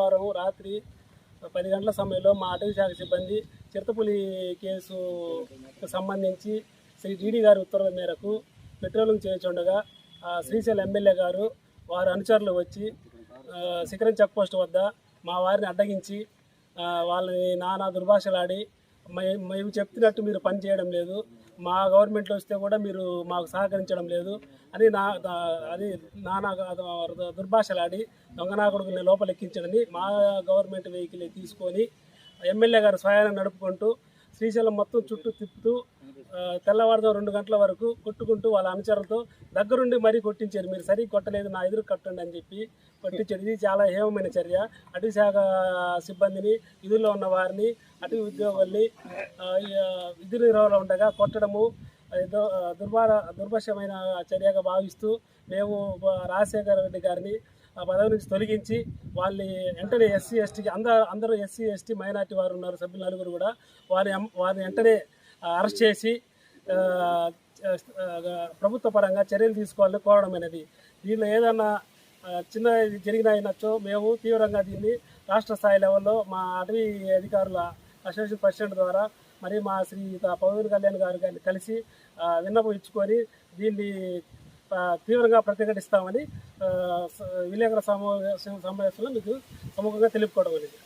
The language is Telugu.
సోమవారం రాత్రి పది గంటల సమయంలో మా అటవీ శాఖ సిబ్బంది చిరుతపులి కేసుకు సంబంధించి శ్రీ డీడీ గారి ఉత్తర్వుల మేరకు పెట్రోలింగ్ చేయుచుండగా శ్రీశైలం ఎమ్మెల్యే గారు వారి అనుచరులు వచ్చి శిఖరం చెక్ పోస్ట్ వద్ద మా వారిని అడ్డగించి వాళ్ళని నానా దుర్భాషలాడి మేము చెప్తున్నట్టు మీరు పని చేయడం లేదు. మా గవర్నమెంట్లో వస్తే కూడా మీరు మాకు సహకరించడం లేదు అని నా అది నానా దుర్భాషలాడి దుర్భాషలాడి దొంగనాకుడుకుని లోపలెక్కించడని మా గవర్నమెంట్ వెహికల్ తీసుకొని ఎమ్మెల్యే గారు స్వయాన్ని నడుపుకుంటూ శ్రీశైలం మొత్తం చుట్టూ తిప్పుతూ ఆ, తెల్లవారుజాము రెండు గంటల వరకు కొట్టుకుంటూ వాళ్ళ అనుచరులతో దగ్గరుండి మరీ కొట్టించారు. మీరు సరి కొట్టలేదు నా ఎదురు కట్టండి అని చెప్పి కొట్టించారు. ఇది చాలా హేమమైన చర్య. అటవీ శాఖ సిబ్బందిని విధుల్లో ఉన్న వారిని అటవీ ఉద్యోగుల్ని ఆ, ఈ, విధి ఉండగా కొట్టడము ఏదో దుర్భార దుర్భషమైన చర్యగా భావిస్తూ మేము రాజశేఖర రెడ్డి గారిని పదవి నుంచి తొలగించి వాళ్ళని వెంటనే ఎస్సీ ఎస్టీకి అందరూ అందరూ ఎస్సీ ఎస్టీ మైనార్టీ వారు ఉన్నారు సభ్యులు నలుగురు కూడా. వారిని వారిని వెంటనే అరెస్ట్ చేసి ప్రభుత్వ పరంగా చర్యలు తీసుకోవాలని కోరడం అనేది. దీనిలో ఏదన్నా చిన్న ఇది మేము తీవ్రంగా దీన్ని రాష్ట్ర స్థాయి లెవెల్లో మా అటవీ అధికారుల అసోసియేషన్ ప్రెసిడెంట్ ద్వారా మరి మా శ్రీ పవన్ కళ్యాణ్ గారు గారిని కలిసి విన్నపం ఇచ్చుకొని దీన్ని తీవ్రంగా ప్రతిఘటిస్తామని విలేకరుల సమావేశం సమావేశంలో మీకు సముఖంగా తెలుపుకోవడం అనేది.